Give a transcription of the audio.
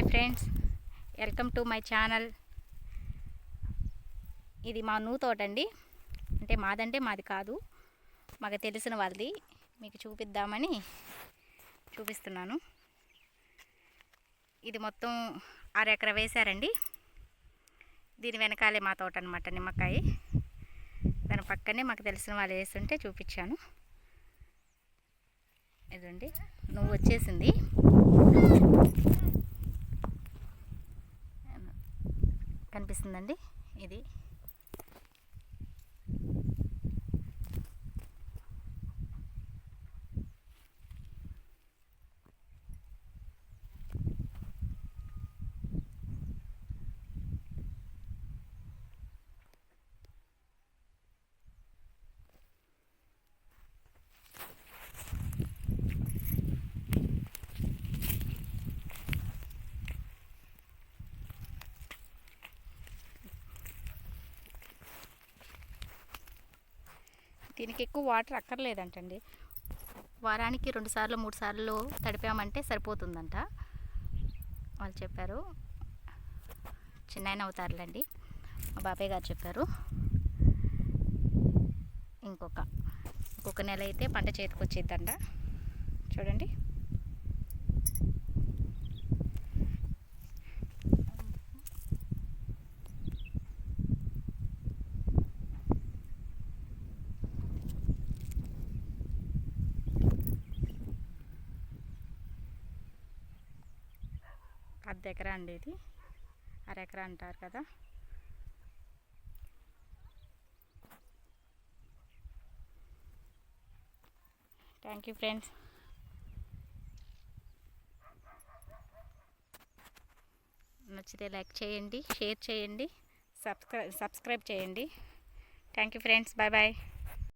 Hi friends welcome to my channel. ఇది మా నూ తోట అండి అంటే మాదంటే మాది కాదు మాకు తెలిసిన వాళ్ళది. మీకు చూపిద్దామని చూపిస్తున్నాను. ఇది మొత్తం అరెకర వేశారండి. దీని వెనకాలే మా తోట అనమాట నిమ్మకాయ. దాని పక్కనే మాకు తెలిసిన వాళ్ళు వేస్తుంటే చూపించాను. ఇదండి నువ్వు వచ్చేసింది. కనిపిస్తుందండి. ఇది దీనికి ఎక్కువ వాటర్ అక్కర్లేదంటండి. వారానికి రెండు సార్లు మూడు సార్లు తడిపామంటే సరిపోతుందంట. వాళ్ళు చెప్పారు చిన్న అవుతారులేండి. మా బాబాయ్ గారు చెప్పారు. ఇంకొక ఇంకొక నెల అయితే పంట చేతికి వచ్చేద్దంట. చూడండి. అర్ధ ఎకరా అండి ఇది. అరెకరా అంటారు కదా. థ్యాంక్ యూ ఫ్రెండ్స్ నచ్చితే లైక్ చేయండి షేర్ చేయండి సబ్స్క్రై సబ్స్క్రైబ్ చేయండి. Thank you friends bye bye